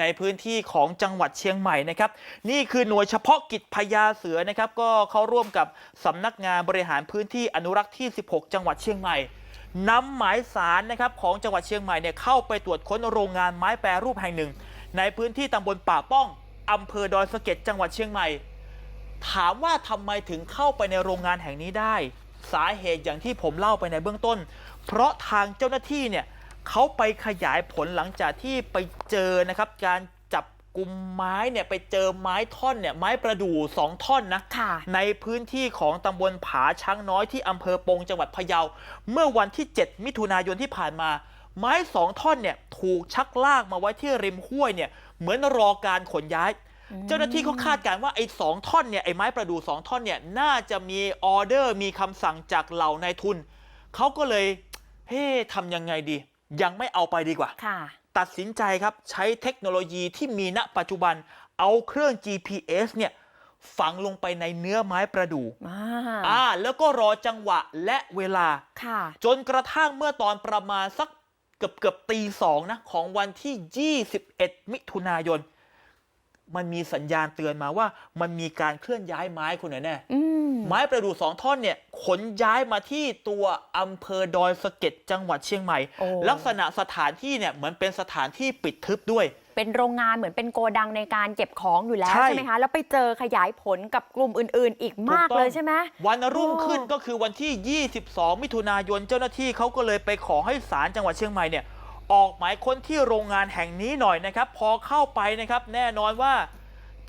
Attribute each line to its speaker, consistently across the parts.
Speaker 1: ในพื้นที่ของจังหวัดเชียงใหม่นะครับนี่คือหน่วยเฉพาะกิจพญาเสือนะครับก็เขาร่วมกับสำนักงานบริหารพื้นที่อนุรักษ์ที่ 16 จังหวัดเชียงใหม่นำหมายสารนะครับของจังหวัดเชียงใหม่เนี่ยเข้าไปตรวจค้นโรงงานไม้แปรรูปแห่งหนึ่ง ในพื้นที่ตำบลป่าป้องอำเภอดอยสะเก็ดจังหวัดเชียงใหม่ ถามว่าทำไมถึงเข้าไปในโรงงานแห่งนี้ได้ สาเหตุอย่างที่ผมเล่าไปในเบื้องต้น เพราะทางเจ้าหน้าที่เนี่ย เขาไปขยายผลหลังจากที่ไปเจอนะครับ การจับกลุ่มไม้เนี่ยไปเจอไม้ท่อนเนี่ยไม้ประดู่สองท่อนนะ
Speaker 2: ค่ะ
Speaker 1: ในพื้นที่ของตำบลผาช้างน้อยที่อำเภอปงจังหวัดพะเยา เมื่อวันที่ 7 มิถุนายนที่ผ่านมา ไม้สองท่อนเนี่ยถูกชักลากมาไว้ที่ริมห้วยเนี่ยเหมือนรอการขนย้าย เจ้าหน้าที่เขาคาดการณ์ว่าไอ้สองท่อนเนี่ยไอ้ไม้ประดู่สองท่อนเนี่ยน่าจะมีออเดอร์มีคำสั่งจากเหล่านายทุนเขาก็เลยเฮ้ทำยังไงดี ยังไม่เอาไปดีกว่า
Speaker 2: ค่ะ
Speaker 1: ตัดสินใจครับใช้เทคโนโลยีที่มีณปัจจุบันเอาเครื่อง GPS เนี่ยฝังลงไปในเนื้อไม้ประดู่
Speaker 2: อ่า
Speaker 1: อ่าแล้วก็รอจังหวะและเวลา
Speaker 2: ค่ะ
Speaker 1: จนกระทั่งเมื่อตอนประมาณสักเกือบเกือบตีสองนะของวันที่ 21 มิถุนายน มันมีสัญญาณเตือนมาว่ามันมีการเคลื่อนย้ายไม้คุณหน่อยแน่
Speaker 2: อืม
Speaker 1: ไม้ประดู่สองท่อนเนี่ยขนย้ายมาที่ตัวอำเภอดอยสะเก็ดจังหวัดเชียงใหม่
Speaker 2: โอ้
Speaker 1: ลักษณะสถานที่เนี่ยเหมือนเป็นสถานที่ปิดทึบด้วย
Speaker 2: เป็นโรงงานเหมือนเป็นโกดังในการเก็บของอยู่แล้ว
Speaker 1: ใช่
Speaker 2: ใช่ไหมคะ แล้วไปเจอขยายผลกับกลุ่มอื่น ๆ อีกมาก
Speaker 1: ถูกต้อง
Speaker 2: เลยใช่ไหม
Speaker 1: วันรุ่งขึ้น
Speaker 2: โอ้
Speaker 1: ก็คือวันที่ 22 มิถุนายนเจ้าหน้าที่เขาก็เลยไปขอให้ศาลจังหวัดเชียงใหม่เนี่ยออกหมายค้นที่โรงงานแห่งนี้หน่อยนะครับ พอเข้าไปนะครับแน่นอนว่า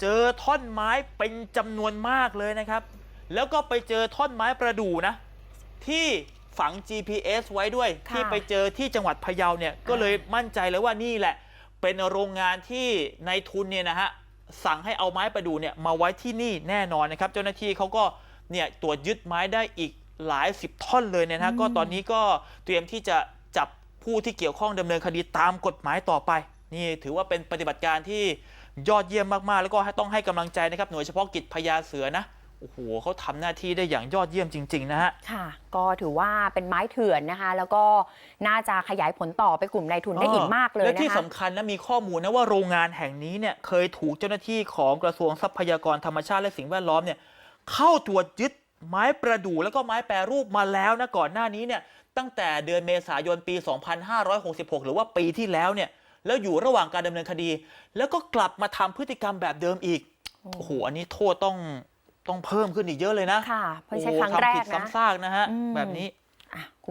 Speaker 1: เจอท่อนไม้เป็นจำนวนมากเลยนะครับ แล้วก็ไปเจอท่อนไม้ประดู่นะ ที่ฝัง GPS ไว้ด้วย
Speaker 2: ค่ะ
Speaker 1: ที่ไปเจอที่จังหวัดพะเยาเนี่ยก็เลยมั่นใจเลยว่านี่แหละ เป็นโรงงานที่ในายทุนเนี่ยนะฮะสั่งให้เอาไม้ประดู่เนี่ยมาไว้ที่นี่แน่นอนนะครับ เจ้าหน้าที่เขาก็เนี่ยตรวจยึดไม้ได้อีกหลายสิบท่อนเลยเนยนะฮะก็ตอนนี้ก็เตรียมที่จะจับผู้ที่เกี่ยวข้องดำเนินคดีตามกฎหมายต่อไป นี่ถือว่าเป็นปฏิบัติการที่ยอดเยี่ยมมากๆ แล้วก็ให้ต้องให้กำลังใจนะครับหน่วยเฉพาะกิจพญาเสือนะ โอ้โหเขาทำหน้าที่ได้อย่างยอดเยี่ยมจริง ๆ นะฮะ
Speaker 2: ค่ะ ก็ถือว่าเป็นไม้เถื่อนนะคะ แล้วก็น่าจะขยายผลต่อไปกลุ่มนายทุนได้อีกมากเลย
Speaker 1: และ
Speaker 2: นะคะ
Speaker 1: ที่สำคัญนะมีข้อมูลนะว่าโรงงานแห่งนี้เนี่ยเคยถูกเจ้าหน้าที่ของกระทรวงทรัพยากรธรรมชาติและสิ่งแวดล้อมเนี่ยเข้าตรวจยึดไม้ประดู่แล้วก็ไม้แปรรูปมาแล้วนะก่อนหน้านี้เนี่ยตั้งแต่เดือนเมษายนปี 2566 หรือว่าปีที่แล้วเนี่ยแล้วอยู่ระหว่างการดำเนินคดี แล้วก็กลับมาทำพฤติกรรมแบบเดิมอีก
Speaker 2: โอ้
Speaker 1: โอ้โหอันนี้โทษต้อง ต้องเพิ่มขึ้นอีกเยอะเลยนะ
Speaker 2: ค่ะไม่ใช่ครั้ง
Speaker 1: โอ้โห
Speaker 2: แร
Speaker 1: ทำผิ
Speaker 2: ก
Speaker 1: ด
Speaker 2: นะ
Speaker 1: ซ้ำซากนะฮะ
Speaker 2: อืม
Speaker 1: แบบนี้
Speaker 2: อะ